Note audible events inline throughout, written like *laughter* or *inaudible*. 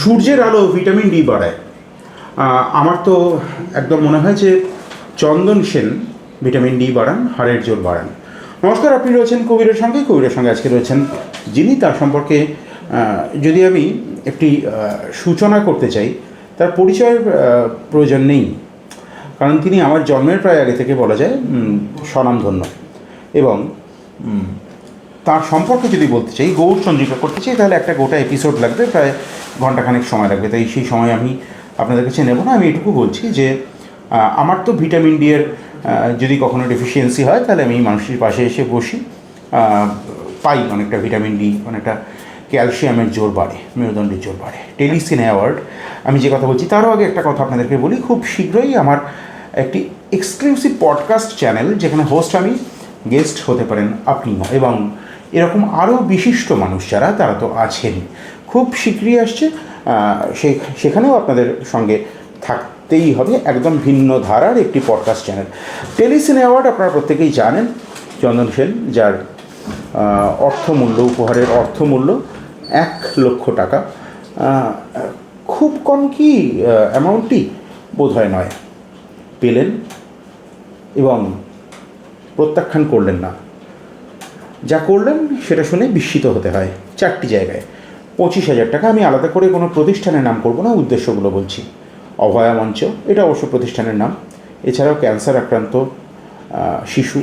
সূর্যের আলো vitamin D বাড়ায়। আমার তো একদম মনে হয় যে চন্দন সেন ভিটামিন ডি বাড়ান, হাড়ের জোর বাড়ান। নমস্কার, আপনি রয়েছেন কবিরের সঙ্গে। কবিরের সঙ্গে আজকে রয়েছেন যিনি, তার সম্পর্কে যদি আমি একটি সূচনা করতে চাই, তার পরিচয়ের প্রয়োজন নেই। কারণ তিনি আমার জন্মের প্রায় আগে থেকে বলা যায় স্বনামধন্য। এবং তার সম্পর্কে যদি বলতে চাই, গৌর চন্দ্রিকা করতে চাই, তাহলে একটা গোটা এপিসোড লাগবে, প্রায় ঘন্টাখানেক সময় লাগবে। তাই সেই সময় আমি আপনাদের কাছে নেব না, আমি এটুকু বলছি যে আমার তো ভিটামিন ডি এর যদি কখনো ডেফিসিয়েন্সি হয়, তাহলে আমি মানুষের পাশে এসে বসি। পাই অনেকটা ভিটামিন ডি, অনেকটা ক্যালসিয়ামের জোর বাড়ে, মেরুদণ্ডের জোর বাড়ে। টেলিসিনে অ্যাওয়ার্ড আমি যে কথা বলছি, তারও আগে একটা কথা আপনাদেরকে বলি, খুব শীঘ্রই আমার একটি এক্সক্লুসিভ পডকাস্ট চ্যানেল যেখানে হোস্ট আমি গেস্ট হতে পারেন আপনিও, এবং এরকম আরও বিশিষ্ট মানুষ যারা, তারা তো আছেন খুব শীঘ্রই আসছে। সেখানেও আপনাদের সঙ্গে থাকতেই হবে। একদম ভিন্ন ধারার একটি পডকাস্ট চ্যানেল টেলিসিনে অ্যাওয়ার্ড আপনারা প্রত্যেকেই জানেন। চন্দন সেন, যার অর্থমূল্য, উপহারের অর্থমূল্য এক লক্ষ টাকা। খুব কম কি অ্যামাউন্টটি বোধ নয়। পেলেন এবং প্রত্যাখ্যান করলেন না। যা করলেন সেটা শুনে বিস্মিত হতে হয়। চারটি জায়গায়। পঁচিশ হাজার টাকা আমি আলাদা করে কোনো প্রতিষ্ঠানের নাম করব না, উদ্দেশ্যগুলো বলছি। অভয়া মঞ্চ, এটা অবশ্য প্রতিষ্ঠানের নাম। এছাড়াও ক্যান্সার আক্রান্ত শিশু,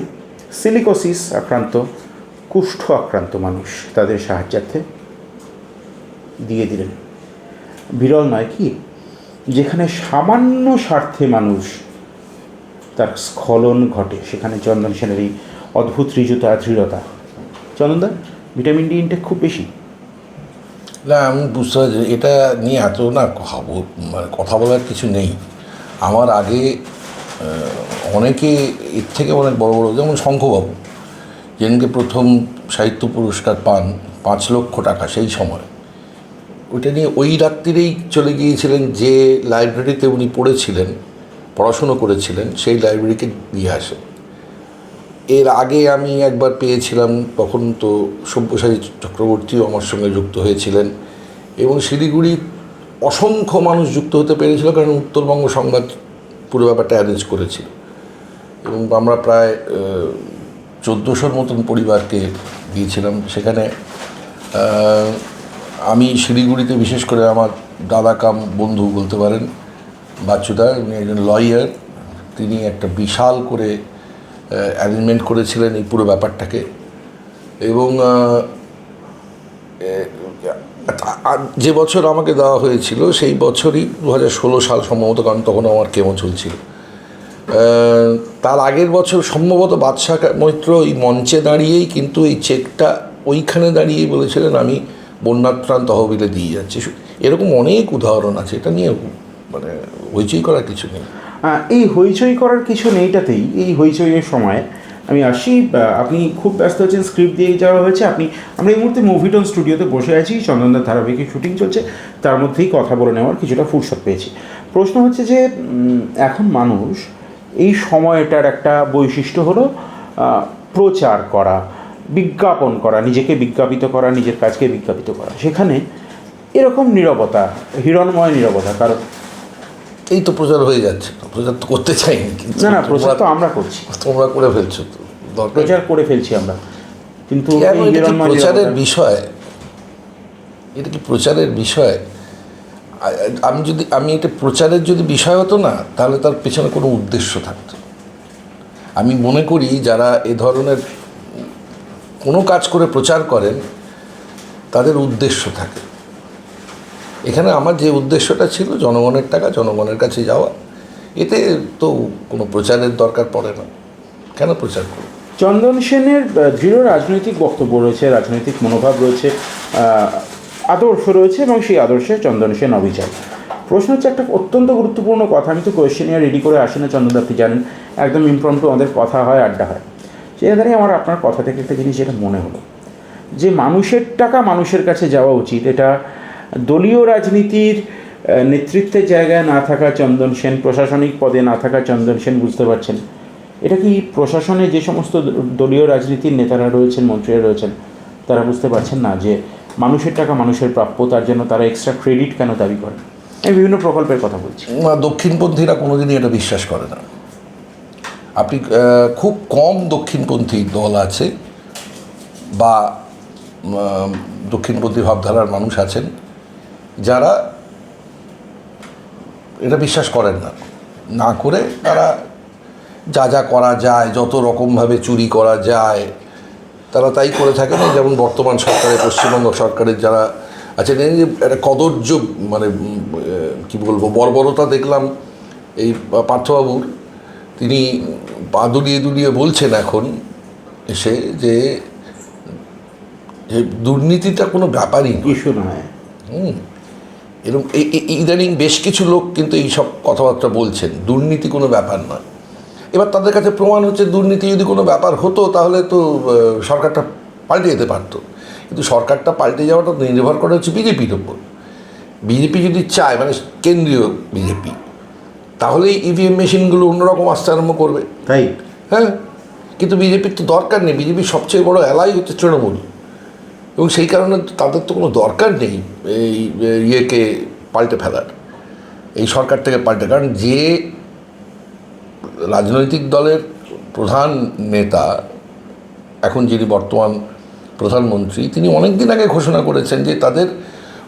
সিলিকোসিস আক্রান্ত, কুষ্ঠ আক্রান্ত মানুষ তাদের সাহায্যার্থে দিয়ে দিলেন। বিরল নয় কি? যেখানে সামান্য স্বার্থে মানুষ তার স্খলন ঘটে, সেখানে চন্দন সেনের এই অদ্ভুত ঋজুতা দৃঢ়তা চন্দনদা ভিটামিন ডি ইনটেক খুব বেশি। না, আমি বুঝতে পারছি এটা নিয়ে এত না মানে কথা বলার কিছু নেই। আমার আগে অনেকে এর থেকে অনেক বড় বড়, যেমন শঙ্খবাবু, যেদিনকে প্রথম সাহিত্য পুরস্কার পান, পাঁচ লক্ষ টাকা সেই সময়। ওইটা নিয়ে ওই রাত্রিরেই চলে গিয়েছিলেন যে লাইব্রেরিতে উনি পড়েছিলেন, পড়াশুনো করেছিলেন, সেই লাইব্রেরিকে দিয়ে আসেন এর আগে আমি একবার পেয়েছিলাম, তখন তো সব্যসাচী চক্রবর্তীও আমার সঙ্গে যুক্ত হয়েছিলেন এবং শিলিগুড়ি অসংখ্য মানুষ যুক্ত হতে পেরেছিল, কারণ উত্তরবঙ্গ সংবাদ পুরো ব্যাপারটা অ্যারেঞ্জ করেছিল। এবং আমরা প্রায় চোদ্দোশোর মতন পরিবারকে দিয়েছিলাম। সেখানে আমি শিলিগুড়িতে বিশেষ করে আমার দাদা কাম বন্ধু বলতে পারেন, বাচ্চুদা, উনি একজন লয়ার তিনি একটা বিশাল করে অ্যারেঞ্জমেন্ট করেছিলেন এই পুরো ব্যাপারটাকে। এবং যে বছর আমাকে দেওয়া হয়েছিল, সেই বছরই দু হাজার ষোলো সাল সম্ভবত, কারণ তখন আমার কেমন চলছিল। তার আগের বছর সম্ভবত বাদশাহ মৈত্র এই মঞ্চে দাঁড়িয়েই কিন্তু এই চেকটা ওইখানে দাঁড়িয়েই বলেছিলেন, আমি বন্যাত্রাণ তহবিলে দিয়ে যাচ্ছি। এরকম অনেক উদাহরণ আছে, এটা নিয়ে মানে হইচই করার কিছু নেই। এই হইচই করার কিছু নেইটাতেই এই হইচইয়ের সময়। আমি আসি আপনি খুব ব্যস্ত আছেন স্ক্রিপ্ট দিয়ে যাওয়া হয়েছে। আপনি, আমরা এই মুহূর্তে মুভিটন স্টুডিওতে বসে আছি চন্দনদার ধারাবাহিকের শুটিং চলছে, তার মধ্যেই কথা বলে নেওয়ার কিছুটা ফুরসত পেয়েছি। প্রশ্ন হচ্ছে যে এখন মানুষ এই সময়টার একটা বৈশিষ্ট্য হলো প্রচার করা, বিজ্ঞাপন করা, নিজেকে বিজ্ঞাপিত করা, নিজের কাজকে বিজ্ঞাপিত করা। সেখানে এরকম নীরবতা, হিরণময় নীরবতা, কারণ এই তো প্রচার হয়ে যাচ্ছে। প্রচার তো করতে চাইনি কিন্তু না না প্রচার তো আমরা করছি। তোমরা করে ফেলছো তো। প্রচার করে ফেলছি আমরা। কিন্তু প্রচারের বিষয়? এটা কি প্রচারের বিষয়? আমি যদি আমি এটা প্রচারের যদি বিষয় হতো না তাহলে তার পেছনে কোনো উদ্দেশ্য থাকতো। আমি মনে করি যারা এ ধরনের কোনো কাজ করে প্রচার করেন তাদের উদ্দেশ্য থাকে। এখানে আমার যে উদ্দেশ্যটা ছিল, জনগণের টাকা, জনগণের কাছে যাওয়া, এতে তো কোনো প্রচারের দরকার পড়ে না। কেন প্রচার করব? চন্দন সেনের দৃঢ় রাজনৈতিক বক্তব্য রয়েছে, রাজনৈতিক মনোভাব রয়েছে আদর্শ রয়েছে এবং সেই আদর্শে চন্দন সেন অবিচার। প্রশ্ন হচ্ছে একটা অত্যন্ত গুরুত্বপূর্ণ কথা, আমি তো কোয়েশ্চেনিয়ার রেডি করে আসি না চন্দন আপনি জানেন, একদম ইমপ্রম্পটু আমাদের কথা হয়, আড্ডা হয়। সেই দাঁড়িয়ে আমার আপনার কথা থেকে একটা জিনিস যেটা মনে হলো, যে মানুষের টাকা মানুষের কাছে যাওয়া উচিত, এটা দলীয় রাজনীতির নেতৃত্বের জায়গায় না থাকা চন্দন সেন প্রশাসনিক পদে না থাকা চন্দন সেন বুঝতে পারছেন। এটা কি প্রশাসনে যে সমস্ত দলীয় রাজনীতির নেতারা রয়েছেন, মন্ত্রীরা রয়েছেন, তারা বুঝতে পারছেন না যে মানুষের টাকা মানুষের প্রাপ্য, তার জন্য তারা এক্সট্রা ক্রেডিট কেন দাবি করে? আমি বিভিন্ন প্রকল্পের কথা বলছি। দক্ষিণপন্থীরা কোনোদিনই এটা বিশ্বাস করে না। আপনি খুব কম দক্ষিণপন্থী দল আছে বা দক্ষিণপন্থী ভাবধারার মানুষ আছেন। যারা এটা বিশ্বাস করেন না। না করে তারা যা যা করা যায় যত রকমভাবে চুরি করা যায় তারা তাই করে থাকেন। এই যেমন বর্তমান সরকারের পশ্চিমবঙ্গ সরকারের যারা আছেন এই যে একটা কদর্য মানে কি বলব বর্বরতা দেখলাম এই পার্থবাবুর। তিনি পা দুলিয়ে দুলিয়ে বলছেন এখন এসে যে দুর্নীতিটা কোনো ব্যাপারই ইস্যু নয়। হুম। এই- ইদানিং বেশ কিছু লোক কিন্তু এই সব কথাবার্তা বলছেন। দুর্নীতি কোনো ব্যাপার নয়। এবার তাদের কাছে প্রমাণ হচ্ছে দুর্নীতি যদি কোনো ব্যাপার হতো তাহলে তো সরকারটা পাল্টে যেতে পারতো। কিন্তু সরকারটা পাল্টে যাওয়াটা তো নির্ভর করে হচ্ছে বিজেপির ওপর। বিজেপি যদি চায় মানে কেন্দ্রীয় বিজেপি তাহলেই ইভিএম মেশিনগুলো অন্যরকম আসতে আরম্ভ করবে। তাই? হ্যাঁ। কিন্তু বিজেপির তো দরকার নেই। বিজেপির সবচেয়ে বড় অ্যালাই হচ্ছে তৃণমূল। এবং সেই কারণে তাদের তো কোনো দরকার নেই এই ইয়েকে পাল্টে ফেলার। এই সরকার থেকে পাল্টে কারণ যে রাজনৈতিক দলের প্রধান নেতা এখন যিনি বর্তমান প্রধানমন্ত্রী তিনি অনেক দিন আগে ঘোষণা করেছেন যে তাদের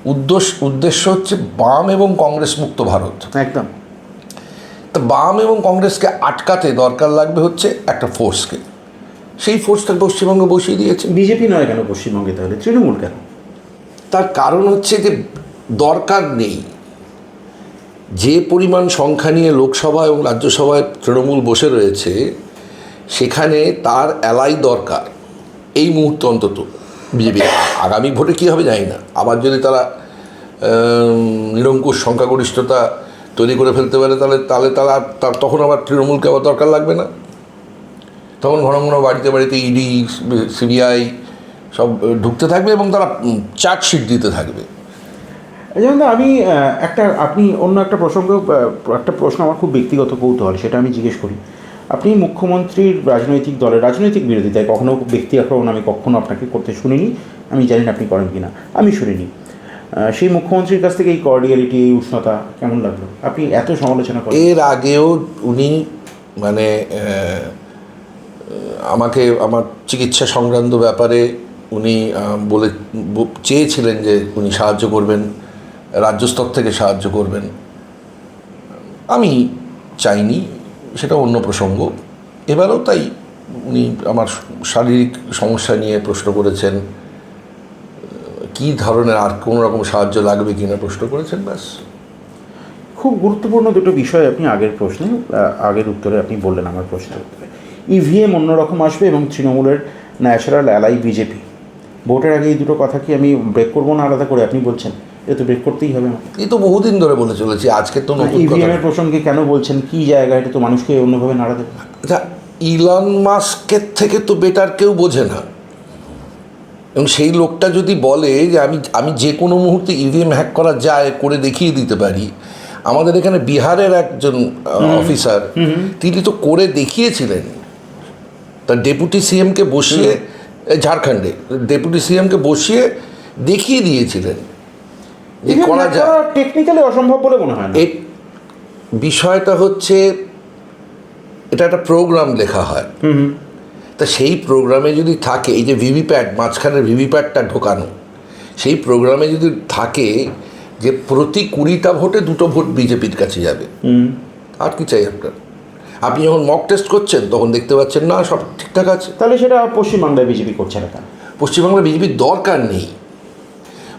উদ্দেশ্য উদ্দেশ্য হচ্ছে বাম এবং কংগ্রেস মুক্ত ভারত। একদম। তা বাম এবং কংগ্রেসকে আটকাতে দরকার লাগবে হচ্ছে একটা ফোর্সকে। সেই ফোর্সটা পশ্চিমবঙ্গে বসিয়ে দিয়েছে। বিজেপি নয় কেন পশ্চিমবঙ্গে তাহলে? তৃণমূল কেন? তার কারণ হচ্ছে যে দরকার নেই। যে পরিমাণ সংখ্যা নিয়ে লোকসভা এবং রাজ্যসভায় তৃণমূল বসে রয়েছে সেখানে তার এলাই দরকার। এই মুহূর্তে অন্তত বিজেপি। আগামী ভোটে কী হবে জানি না। আবার যদি তারা নিরঙ্কুশ সংখ্যাগরিষ্ঠতা তৈরি করে ফেলতে পারে তাহলে তাহলে তারা তার তখন আবার তৃণমূলকে আবার দরকার লাগবে না। তখন ঘন ঘন বাড়িতে বাড়িতে ইডি সিবিআই সব ঢুকতে থাকবে এবং তারা চার্জশিট দিতে থাকবে। যেমন আমি একটা আপনি অন্য একটা প্রসঙ্গ একটা প্রশ্ন আমার খুব ব্যক্তিগত কৌতূহল সেটা আমি জিজ্ঞেস করি। আপনি মুখ্যমন্ত্রীর রাজনৈতিক দলের রাজনৈতিক বিরোধিতায় কখনো ব্যক্তি আক্রমণ আমি কখনো আপনাকে করতে শুনিনি আমি জানি না আপনি করেন কি না আমি শুনিনি। সেই মুখ্যমন্ত্রীর কাছ থেকে এই কর্ডিয়ালিটি এই উষ্ণতা কেমন লাগল? আপনি এত সমালোচনা করেন। এর আগেও উনি মানে আমাকে আমার চিকিৎসা সংক্রান্ত ব্যাপারে উনি বলে চেয়েছিলেন যে উনি সাহায্য করবেন, রাজ্যস্তর থেকে সাহায্য করবেন। আমি চাইনি, সেটা অন্য প্রসঙ্গ। এবারেও তাই উনি আমার শারীরিক সমস্যা নিয়ে প্রশ্ন করেছেন, কী ধরনের আর কোনো রকম সাহায্য লাগবে কিনা প্রশ্ন করেছেন, ব্যাস। খুব গুরুত্বপূর্ণ দুটো বিষয় আপনি আগের প্রশ্নে আগের উত্তরে আপনি বললেন আমার প্রশ্নের উত্তরে। ইভিএম অন্যরকম আসবে এবং তৃণমূলের ন্যাচারাল অ্যালাই বিজেপি। ভোটের আগে এই দুটো কথা কি আমি ব্রেক করব না আলাদা করে? আপনি বলছেন। এটা তো ব্রেক করতেই হবে এই তো বহুদিন ধরে বলে চলেছি আজকে তো নতুন কথা। ইভিএম প্রসঙ্গে কেন বলছেন? কি জায়গা? এটা তো মানুষকে অন্যভাবে নাড়া দেবে। আচ্ছা ইলন মাস্কের থেকে তো বেটার কেউ বোঝে না। এবং সেই লোকটা যদি বলে যে আমি আমি যে কোনো মুহূর্তে ইভিএম হ্যাক করা যায় করে দেখিয়ে দিতে পারি আমাদের এখানে বিহারের একজন অফিসার তিনি তো করে দেখিয়েছিলেন। তার ডেপুটি সিএমকে বসিয়ে ঝাড়খণ্ডে ডেপুটি সিএমকে বসিয়ে দেখিয়ে দিয়েছিলেন যে করা যায়। টেকনিক্যালি অসম্ভব বলে মনে হয় এই বিষয়টা হচ্ছে এটা একটা প্রোগ্রাম লেখা হয়। তা সেই প্রোগ্রামে যদি থাকে এই যে ভিভিপ্যাট মাঝখানে ভিভিপ্যাটটা ঢোকানো সেই প্রোগ্রামে যদি থাকে যে প্রতি কুড়িটা ভোটে দুটো ভোট বিজেপির কাছে যাবে আর কি চাই আপনার? আপনি যখন মক টেস্ট করছেন তখন দেখতে পাচ্ছেন না সব ঠিকঠাক আছে। তাহলে সেটা পশ্চিমবাংলায় বিজেপি করছে না কেন? পশ্চিমবাংলায় বিজেপির দরকার নেই।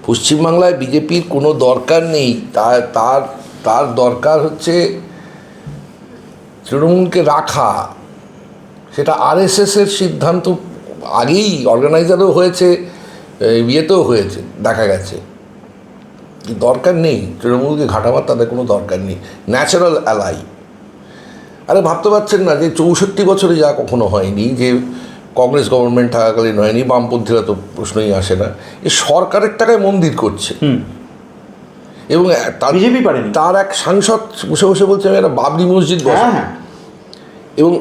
পশ্চিমবাংলায় বিজেপির কোনো দরকার নেই। তার তার তার দরকার হচ্ছে তৃণমূলকে রাখা। সেটা আরএসএসের সিদ্ধান্ত আগেই অর্গানাইজারও হয়েছে ইয়েতেও হয়েছে দেখা গেছে। দরকার নেই। তৃণমূলকে ঘাটাবার তাদের কোনো দরকার নেই। ন্যাচারাল অ্যালাই আরে ভাবতে পারছেন না যে চৌষট্টি বছরে যা কখনো হয়নি যে কংগ্রেস গভর্নমেন্ট থাকাকালীন হয়নি বামপন্থীরা তো প্রশ্নই আসে না এ সরকারের টাকায় মন্দির করছে। হুম। এবং তার বিজেপি পারেনি। তার এক সাংসদ বসে বসে বলছে আমি একটা বাবরি মসজিদ বসা হ্যাঁ হ্যাঁ। এবং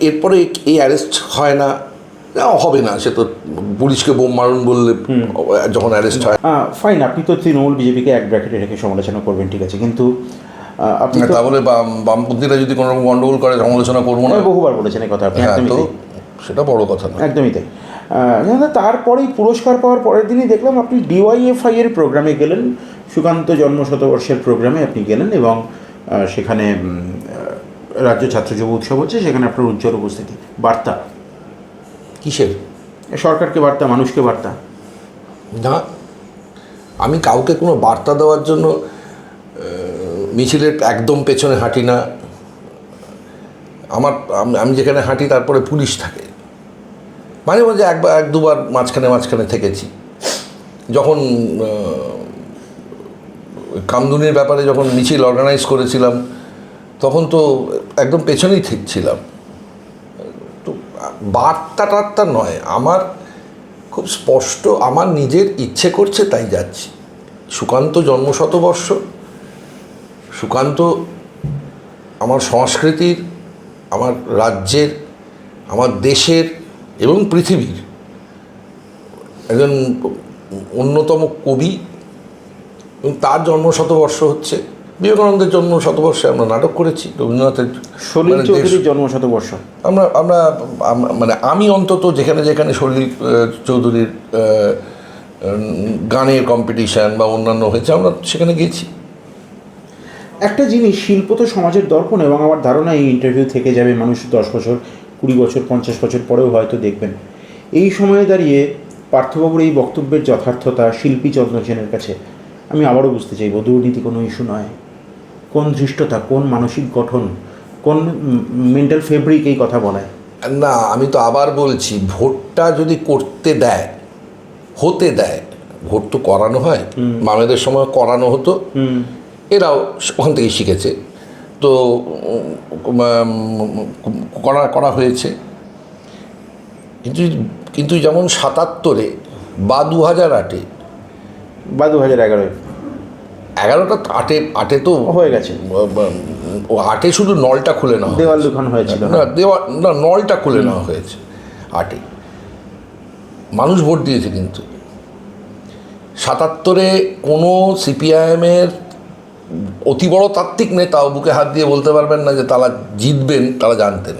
এরপরে এই অ্যারেস্ট হয় না হবে না সে তো পুলিশকে বোম মারুন বললে যখন অ্যারেস্ট হয়। ফাইন আপনি তো তৃণমূল বিজেপিকে এক ব্র্যাকেটে রেখে সমালোচনা করবেন ঠিক আছে কিন্তু আপনি তাহলে বাম- বামপন্থীরা যদি কোনো রকম গন্ডগোল করে সমালোচনা করব না। বহুবার বলেছেন এই কথা আপনি হ্যাঁ সেটা বড় কথা না। একদমই তাই। কিন্তু তারপরেই পুরস্কার পাওয়ার পরের দিনই দেখলাম আপনি ডিওয়াইএফআই এর প্রোগ্রামে গেলেন। সুকান্ত জন্ম শতবর্ষের প্রোগ্রামে আপনি গেলেন এবং সেখানে রাজ্য ছাত্র যুব উৎসব হচ্ছে সেখানে আপনার উজ্জ্বল উপস্থিতি। বার্তা। কিসের? সরকারকে বার্তা মানুষকে বার্তা। না আমি কাউকে কোনো বার্তা দেওয়ার জন্য মিছিলের একদম পেছনে হাঁটি না। আমার, আমি যেখানে হাঁটি তারপরে পুলিশ থাকে। মাঝে মাঝে একবার এক দুবার মাঝখানে মাঝখানে থেকেছি। যখন কামদুনির ব্যাপারে যখন মিছিল অর্গানাইজ করেছিলাম, তখন তো একদম পেছনেই ঠিক ছিলাম। তো বার্তা টার্তা নয়, আমার খুব স্পষ্ট, আমার নিজের ইচ্ছে করছে তাই যাচ্ছি। সুকান্ত জন্মশতবর্ষ। সুকান্ত আমার সংস্কৃতির আমার রাজ্যের আমার দেশের এবং পৃথিবীর একজন অন্যতম কবি। এবং তার জন্ম শতবর্ষ হচ্ছে বিবেকানন্দের জন্ম শতবর্ষে আমরা নাটক করেছি রবীন্দ্রনাথের সলিল মানে চৌধুরীর জন্ম শতবর্ষ আমরা আমরা মানে আমি অন্তত যেখানে যেখানে সলিল চৌধুরীর গানের কম্পিটিশান বা অন্যান্য হয়েছে আমরা সেখানে গেছি একটা জিনিস শিল্প তো সমাজের দর্পণ এবং আমার ধারণা এই ইন্টারভিউ থেকে যাবে মানুষ দশ বছর কুড়ি বছর পঞ্চাশ বছর পরেও হয়তো দেখবেন। এই সময়ে দাঁড়িয়ে পার্থবাবুর এই বক্তব্যের যথার্থতা শিল্পী চন্দ্র সেনের কাছে আমি আবারও বুঝতে চাইব দুর্নীতি কোনো ইস্যু নয়। কোন ধৃষ্টতা কোন মানসিক গঠন কোন মেন্টাল ফেব্রিক এই কথা বলায়? না আমি তো আবার বলছি ভোটটা যদি করতে দেয় হতে দেয় ভোট তো করানো হয়। মামেদের সময় করানো হতো। এরাও ওখান থেকে শিখেছে। তো করা করা হয়েছে। কিন্তু কিন্তু যেমন সাতাত্তরে বা দু হাজার আটে বা দু হাজার এগারোয়। এগারোটা আটে আটে তো হয়ে গেছে। ও আটে শুধু নলটা খুলে নেওয়া দেওয়াল দুখান হয়েছিল। না দেওয়াল না নলটা খুলে নেওয়া হয়েছে আটে। মানুষ ভোট দিয়েছে কিন্তু। সাতাত্তরে কোনো সিপিআইএমের অতি বড় তাত্ত্বিক নেতাও বুকে হাত দিয়ে বলতে পারবেন না যে তারা জিতবেন তারা জানতেন।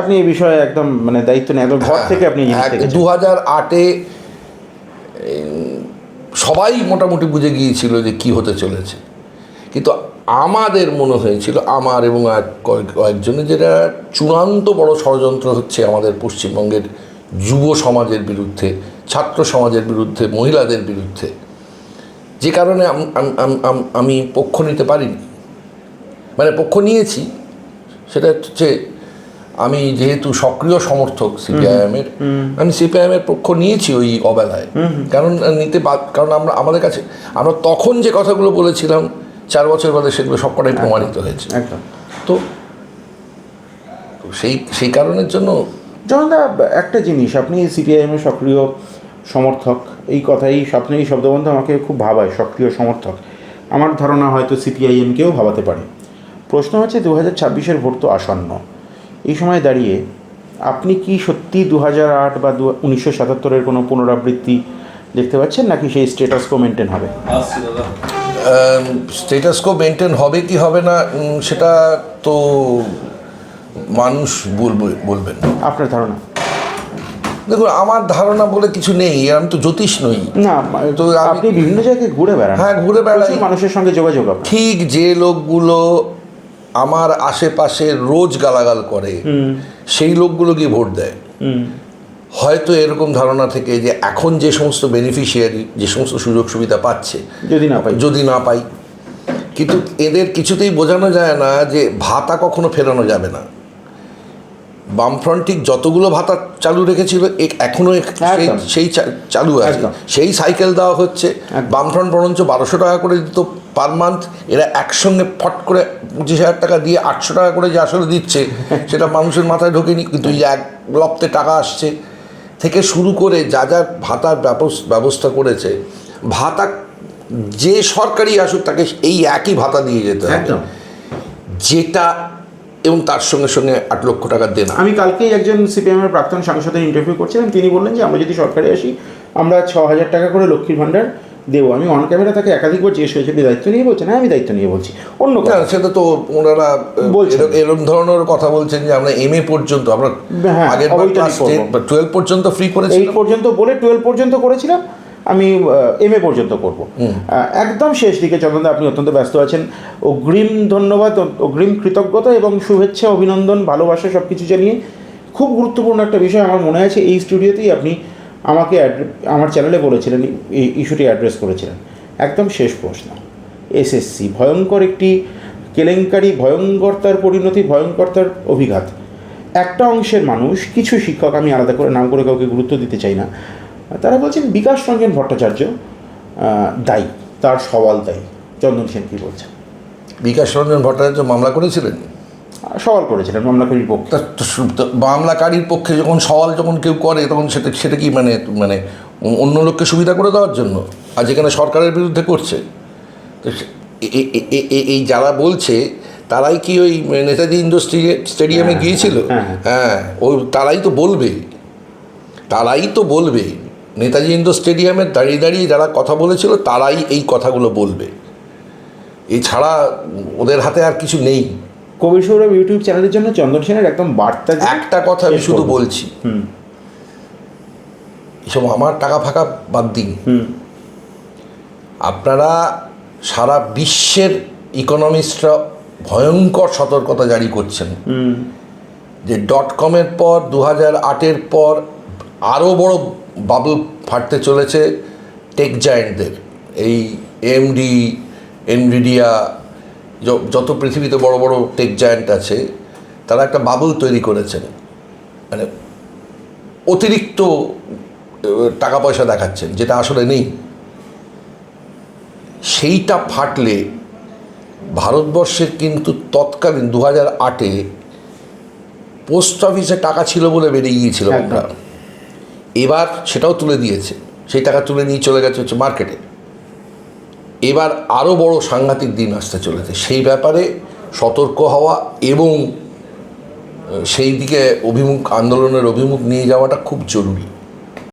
আপনি এই বিষয়ে একদম মানে দায়িত্ব নেই একদম ঘর থেকে আপনি দু হাজার আটে সবাই মোটামুটি বুঝে গিয়েছিল যে কি হতে চলেছে। কিন্তু আমাদের মনে হয়েছিল আমার এবং কয়েকজনের যেটা চূড়ান্ত বড় ষড়যন্ত্র হচ্ছে আমাদের পশ্চিমবঙ্গের যুব সমাজের বিরুদ্ধে ছাত্র সমাজের বিরুদ্ধে মহিলাদের বিরুদ্ধে। যে কারণে আম- পক্ষ নিতে পারিনি। মানে পক্ষ নিয়েছি সেটা হচ্ছে আমি যেহেতু সক্রিয় সমর্থক সিপিআইএমের আমি সিপিআইএমের পক্ষ নিয়েছি ওই অবেলায়। কারণ নিতে বাদ কারণ আমরা আমাদের কাছে আমরা তখন যে কথাগুলো বলেছিলাম চার বছর বাদে সেগুলো সবকটাই প্রমাণিত হয়েছে। তো তো সেই সেই কারণের জন্য জনদা একটা জিনিস আপনি সিপিআইএমের সক্রিয় সমর্থক। এই কথাই আপনি এই শব্দবন্ধ আমাকে খুব ভাবায় সক্রিয় সমর্থক। আমার ধারণা হয়তো সিপিআইএমকেও ভাবাতে পারে। প্রশ্ন হচ্ছে দু হাজার ছাব্বিশের ভোট তো আসন্ন। এই সময় দাঁড়িয়ে আপনি কি সত্যি দু হাজার আট বা দু উনিশশো সাতাত্তরের কোনো পুনরাবৃত্তি দেখতে পাচ্ছেন নাকি সেই স্টেটাস কো মেনটেন হবে? আসছি স্টেটাস কো মেনটেন হবে কি হবে না সেটা তো মানুষ বলবে বলবেন। আপনার ধারণা? দেখুন আমার ধারণা বলে কিছু নেই আমি তো জ্যোতিষ নই। না তো আপনি বিভিন্ন জায়গায় ঘুরে বেড়ান। হ্যাঁ ঘুরে বেড়াই। মানুষের সঙ্গে যোগাযোগ ঠিক যে লোকগুলো আমার আশেপাশে রোজ গালাগাল করে সেই লোকগুলো গিয়ে ভোট দেয়। হুম। হয়তো এরকম ধারণা থেকে যে এখন যে সমস্ত বেনিফিশিয়ারি যে সমস্ত সুযোগ সুবিধা পাচ্ছে যদি না পাই। যদি না পাই। কিন্তু এদের কিছুতেই বোঝানো যায় না যে ভাতা কখনো ফেরানো যাবে না। বামফ্রন্টিক যতগুলো ভাতা চালু রেখেছিল এখনও সেই চালু আছে। সেই সাইকেল দেওয়া হচ্ছে বামফ্রন্ট বরঞ্চ বারোশো টাকা করে দিত পার মান্থ এরা একসঙ্গে ফট করে পঁচিশ হাজার টাকা দিয়ে আটশো টাকা করে যে আসলে দিচ্ছে *laughs* সেটা মানুষের মাথায় ঢোকেনি কিন্তু এক লপ্তে টাকা আসছে। থেকে শুরু করে যা যা ভাতার ব্যবস- ব্যবস্থা করেছে ভাতা যে সরকারি আসুক তাকে এই একই ভাতা দিয়ে যেতে হবে। যেটা এবং তার সঙ্গে সঙ্গে আট লক্ষ টাকা দেনা। আমি কালকেই একজন সিপিএমের প্রাক্তন সাংসদের ইন্টারভিউ করছিলাম। তিনি বললেন যে আমরা যদি সরকারে আসি আমরা ছ হাজার টাকা করে লক্ষ্মীর ভাণ্ডার দেবো। আমি অন ক্যামেরা তাকে একাধিকবার জিজ্ঞেস করেছি আপনি দায়িত্ব নিয়ে বলছেন? হ্যাঁ আমি দায়িত্ব নিয়ে বলছি। অন্য কথা। সেটা তো ওনারা বলছেন। এরম ধরনের কথা বলছেন যে আমরা এম এ পর্যন্ত আমরা হ্যাঁ, আগের। টুয়েলভ পর্যন্ত ফ্রি এই করেছিলাম পর্যন্ত বলে টুয়েলভ পর্যন্ত করেছিলাম। আমি এম এ পর্যন্ত করব। একদম শেষ দিকে চন্দনদা আপনি অত্যন্ত ব্যস্ত আছেন। অগ্রিম ধন্যবাদ অগ্রিম কৃতজ্ঞতা এবং শুভেচ্ছা অভিনন্দন ভালোবাসা সব কিছু জানিয়ে। খুব গুরুত্বপূর্ণ একটা বিষয় আমার মনে আছে এই স্টুডিওতেই আপনি আমাকে আমার চ্যানেলে বলেছিলেন এই ইস্যুটি অ্যাড্রেস করেছিলেন। একদম শেষ প্রশ্ন। এসএসসি ভয়ঙ্কর একটি কেলেঙ্কারি ভয়ঙ্করতার পরিণতি ভয়ঙ্করতার অভিঘাত। একটা অংশের মানুষ কিছু শিক্ষক আমি আলাদা করে নাম করে কাউকে গুরুত্ব দিতে চাই না তারা বলছেন বিকাশ রঞ্জন ভট্টাচার্য দায়ী তার সওয়াল দায়ী চন্দন সেন কী বলছেন? বিকাশ রঞ্জন ভট্টাচার্য মামলা করেছিলেন? সওয়াল করেছিলেন মামলাকারীর পক্ষে। মামলাকারীর পক্ষে যখন সওয়াল যখন কেউ করে তখন সেটা সেটা কি মানে মানে অন্য লোককে সুবিধা করে দেওয়ার জন্য? আর যেখানে সরকারের বিরুদ্ধে করছে? তো এই যারা বলছে তারাই কি ওই নেতাজি ইন্ডোর স্টেডিয়ামে হ্যাঁ, গিয়েছিল? হ্যাঁ, হ্যাঁ ওই তারাই তো বলবে। তারাই তো বলবে। নেতাজি ইন্ডোর স্টেডিয়ামে দাঁড়িয়ে দাঁড়িয়ে যারা কথা বলেছিল তারাই এই কথাগুলো বলবে। এছাড়া ওদের হাতে আর কিছু নেই। কবির সৌরভ ইউটিউব চ্যানেলের জন্য চন্দন সেনের একদম বার্তা একটা কথা আমি শুধু বলছি। হুম। এসব আমার টাকা ফাঁকা বাদ দিন। হুম। আপনারা সারা বিশ্বের ইকোনমিস্টরা ভয়ঙ্কর সতর্কতা জারি করছেন। হুম। যে ডট কমের পর দু হাজার আটের পর আরও বড় বাবল ফাটতে চলেছে টেক জায়েন্টদের এই এমডি এনভিডিয়া যত পৃথিবীতে বড় বড় টেক জায়েন্ট আছে তারা একটা বাবল তৈরি করেছেন। মানে অতিরিক্ত টাকা পয়সা দেখাচ্ছেন যেটা আসলে নেই। সেইটা ফাটলে ভারতবর্ষের কিন্তু তৎকালীন দু হাজার আটে পোস্ট অফিসে টাকা ছিল বলে বেরিয়ে গিয়েছিল। আমরা এবার সেটাও তুলে দিয়েছে। সেই টাকা তুলে নিয়ে চলে গেছে হচ্ছে মার্কেটে এবার আরও বড় সাংঘাতিক দিন আসতে চলেছে। সেই ব্যাপারে সতর্ক হওয়া এবং সেই দিকে অভিমুখ, আন্দোলনের অভিমুখ নিয়ে যাওয়াটা খুব জরুরি।